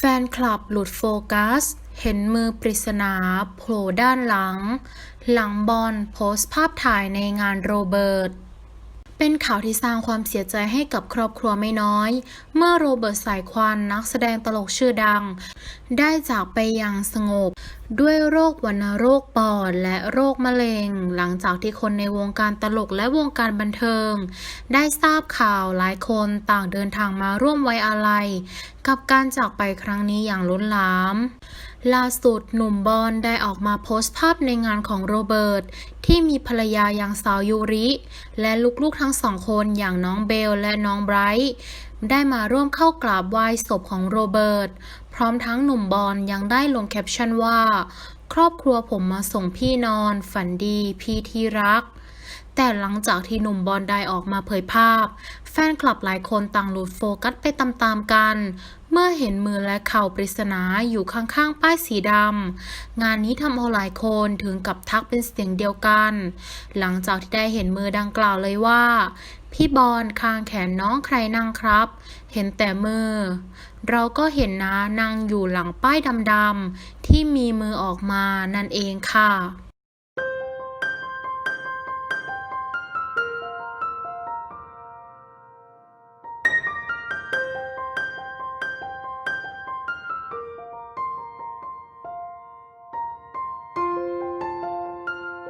แฟนคลับหลุดโฟกัส เห็นมือปริศนาโผล่ด้านหลัง หลังบอลโพสต์ภาพถ่ายในงานโรเบิร์ต เป็นข่าวที่สร้างความเสียใจให้กับครอบครัวไม่น้อย เมื่อโรเบิร์ตสายควันนักแสดงตลกชื่อดัง ได้จากไปอย่างสงบ ด้วยโรควัณโรคปอดและโรคมะเร็ง หลังจากที่คนในวงการตลกและวงการบันเทิง ได้ทราบข่าวหลายคนต่างเดินทางมาร่วมไว้อาลัย กับการจากไปครั้งนี้อย่างล้นหลาม ล่าสุดหนุ่มบอลได้ออกมาโพสต์ภาพในงานของโรเบิร์ตที่มีภรรยาอย่างสาวยูริ และลูกๆทั้งสองคนอย่างน้องเบลและน้องไบรท์ได้มาร่วมเข้ากราบไหว้ศพของโรเบิร์ตพร้อมทั้งหนุ่มบอลยังได้ลงแคปชั่นว่า ครอบครัวผมมาส่งพี่นอน ฝันดีพี่ที่รัก แต่หลังจากที่หนุ่มบอลได้ออกมาเผยภาพ แฟนคลับหลายคนต่างหลุดโฟกัสไปตามๆกัน เมื่อเห็นมือและเข่าปริศนาอยู่ข้างๆ ป้ายสีดำ งานนี้ทำเอาหลายคนถึงกับทักเป็นเสียงเดียวกัน หลังจากที่ได้เห็นมือดังกล่าวเลยว่า พี่บอลคางแขนน้องใครนั่งครับ เห็นแต่มือ เราก็เห็นนะนั่งอยู่หลังป้ายดำๆที่มีมือออกมานั่นเองค่ะ